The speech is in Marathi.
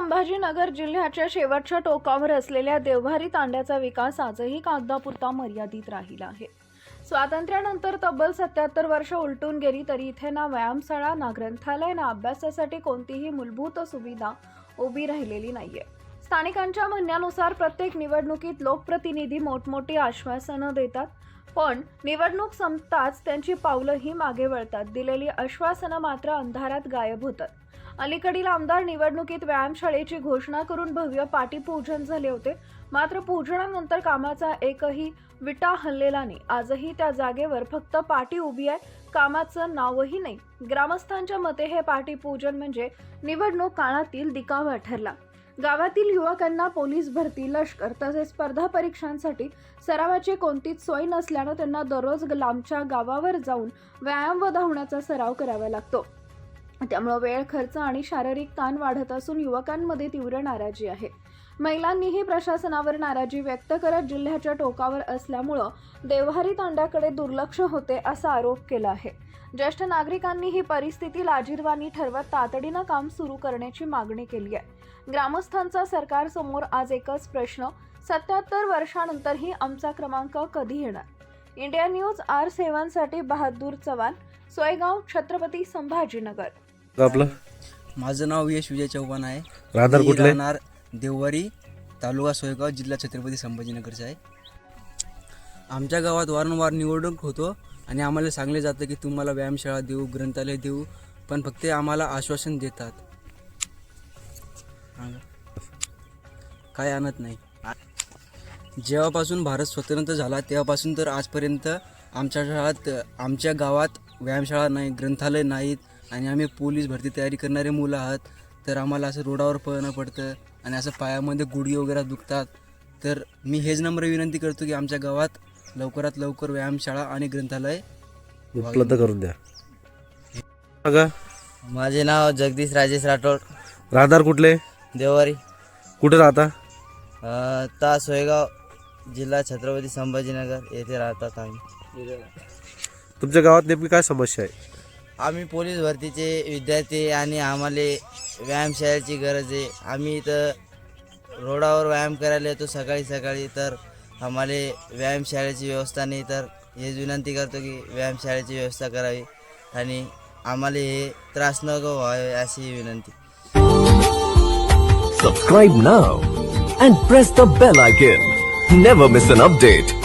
संभाजीनगर जिल्ह्याच्या शेवटच्या टोकावर असलेल्या देवभारी तांड्याचा विकास आजही कागदापुरता मर्यादित राहिला आहे. स्वातंत्र्यानंतर तब्बल सत्याहत्तर वर्ष उलटून गेली तरी इथे ना व्यायामशाळा ना ग्रंथालय ना अभ्यासासाठी कोणतीही मूलभूत सुविधा उभी राहिलेली नाहीये. स्थानिकांच्या म्हणण्यानुसार प्रत्येक निवडणुकीत लोकप्रतिनिधी मोठमोठी आश्वासनं देतात. पण निवडणूक संपताच त्यांची पावलंही मागे वळतात. दिलेली आश्वासनं मात्र अंधारात गायब होतात. अलीकडील आमदार निवडणुकीत व्यायामशाळेची घोषणा करून भव्य पाटीपूजन झाले होते. मात्र पूजनानंतर कामाचा एकही विटा हललेला नाही. आजही त्या जागेवर फक्त पाटी उभी आहे. कामाचं नावही नाही. ग्रामस्थांच्या मते हे पाटीपूजन म्हणजे निवडणूक काळातील दिकावा ठरला. गावातील युवकांना पोलीस भरती लष्कर तसेच स्पर्धा परीक्षांसाठी सरावाची कोणतीच सोय नसल्यानं त्यांना दररोज लांबच्या गावावर जाऊन व्यायाम व धावण्याचा सराव करावा लागतो. त्यामुळे वेळ खर्च आणि शारीरिक ताण वाढत असून युवकांमध्ये तीव्र नाराजी आहे. महिलांनीही प्रशासनावर नाराजी व्यक्त करत जिल्ह्याच्या टोकावर असल्यामुळं देवहारी तांड्याकडे दुर्लक्ष होते असा आरोप केला आहे. ज्येष्ठ नागरिकांनी ही परिस्थिती लाजीरवाणी ठरवत तातडीनं काम सुरू करण्याची मागणी केली आहे. ग्रामस्थांचा सरकारसमोर आज एकच प्रश्न सत्याहत्तर वर्षानंतरही आमचा क्रमांक कधी येणार? इंडिया न्यूज आर सेवांसाठी बहादूर चव्हाण सोयगाव छत्रपती संभाजीनगर. आपलं? माझं नाव यश विजय चव्हाण आहे. राहणार मी कुठले? राहणार देववारी तालुका सोयगाव जिल्हा छत्रपती संभाजीनगरचा आहे. आमच्या गावात वारंवार निवडणूक होतो आणि आम्हाला सांगले जातं की तुम्हाला व्यायामशाळा देऊ ग्रंथालय देऊ पण फक्त आम्हाला आश्वासन देतात. काय आणत नाही. जेव्हापासून भारत स्वतंत्र झाला तेव्हापासून तर आजपर्यंत आमच्या शाळात आमच्या गावात व्यायामशाळा नाही ग्रंथालय नाहीत आणि आम्ही पोलीस भरती तयारी करणारे मुलं आहात. तर आम्हाला असं रोडावर पळणं पडतं आणि असं पायामध्ये गुडघे वगैरे दुखतात. तर मी हेच नम्र विनंती करतो की आमच्या गावात लवकरात लवकर व्यायामशाळा आणि ग्रंथालय उपलब्ध करून द्या. माझे नाव जगदीश राजेश राठोड. राहणार कुठले? देवारी. कुठे राहता? अ, ता सोयगाव जिल्हा छत्रपती संभाजीनगर येथे राहतात आम्ही. तुमच्या गावात नेमकी काय समस्या आहे? आम्ही पोलीस भरतीचे विद्यार्थी आणि आम्हाला व्यायामशाळेची गरज आहे. आम्ही इथं रोडावर व्यायाम करायला येतो सकाळी सकाळी तर आम्हाला व्यायामशाळेची व्यवस्था नाही तर हेच विनंती करतो की व्यायामशाळेची व्यवस्था करावी आणि आम्हाला हे त्रास नको व्हावे अशी विनंती. Subscribe now and press the bell icon never miss an update